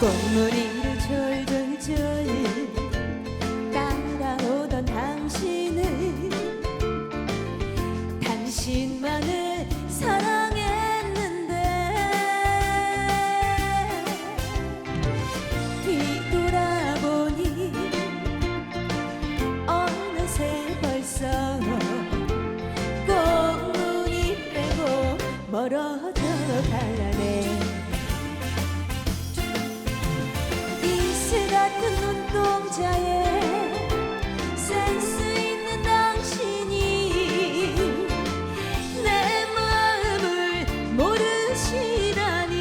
꽃무늬를 졸졸졸 따라오던 당신을 당신만을 사랑했는데 뒤돌아보니 어느새 벌써 꽃무늬 빼고 멀어져 가네 눈동자에 센스 있는 당신이 내 마음을 모르시다니.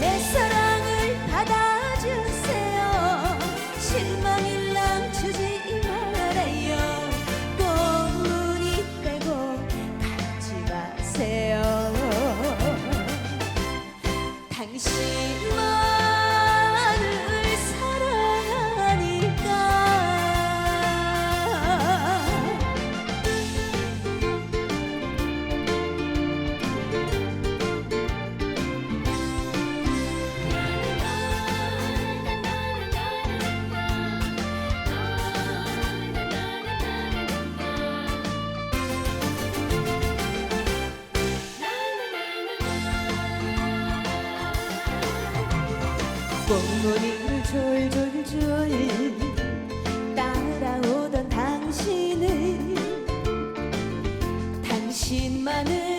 내 사랑을 받아주세요. 실망일랑 주지 말아요. 꽃무늬 빼고 가지 마세요. 당신만 꽃무늬를 졸졸졸 따라오던 당신을 당신만을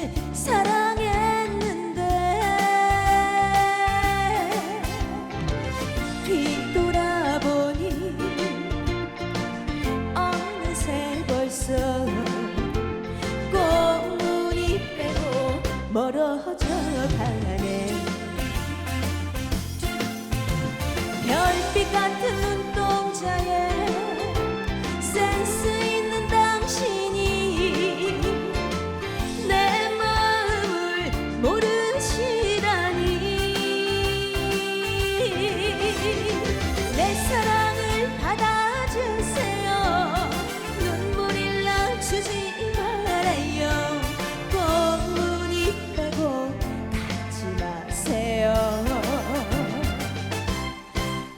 begun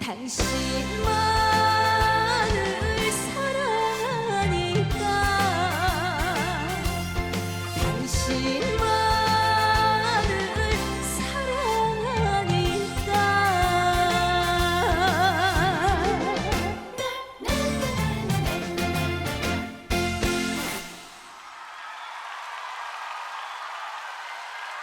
叹息吗？